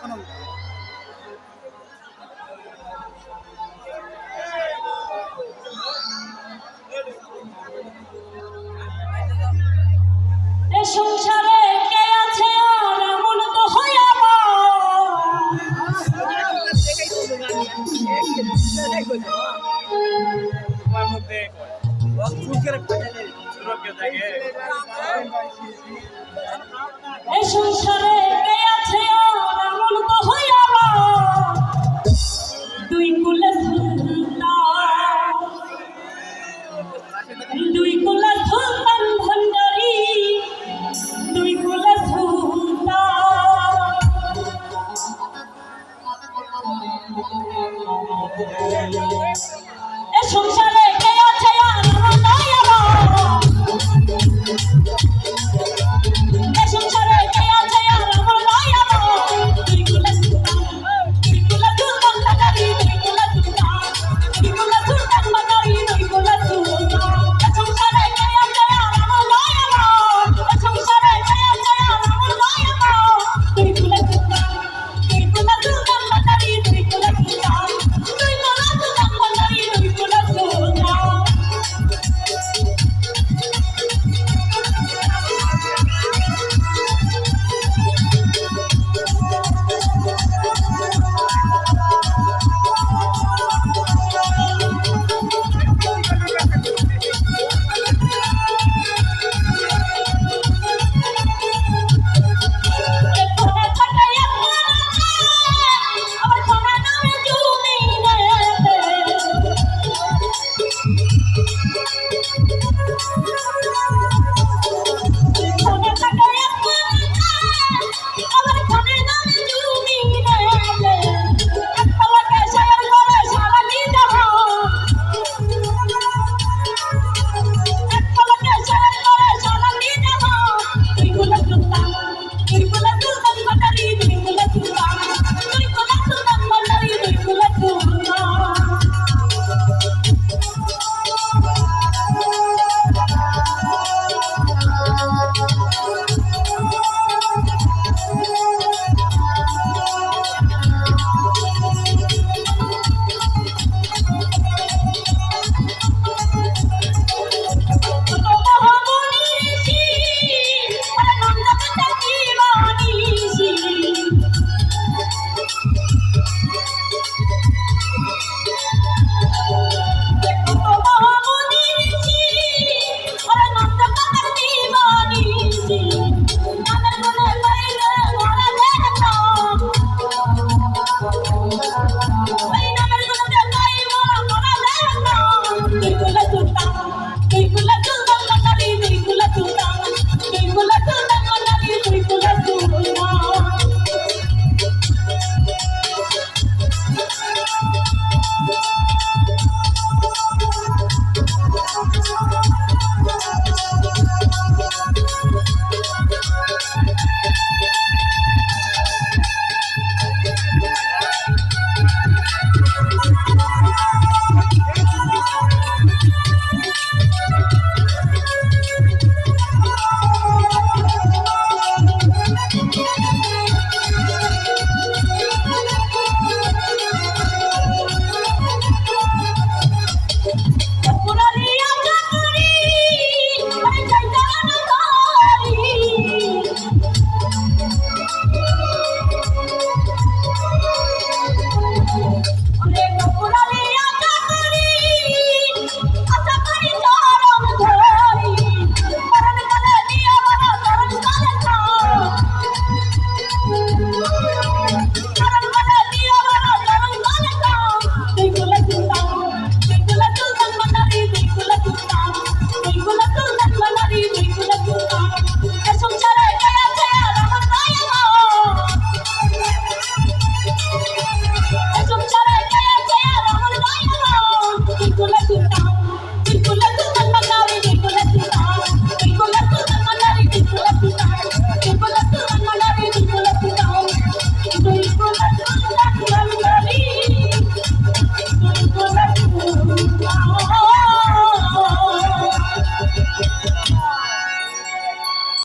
তখন এ সংসারে কে আছে আর এমন তো মধ্যে থাকে সংসারে দুই কোলা সুলতান ভণ্ডারী দুই কোলা সুলতান সংসারে কে আছে আর নাই আমার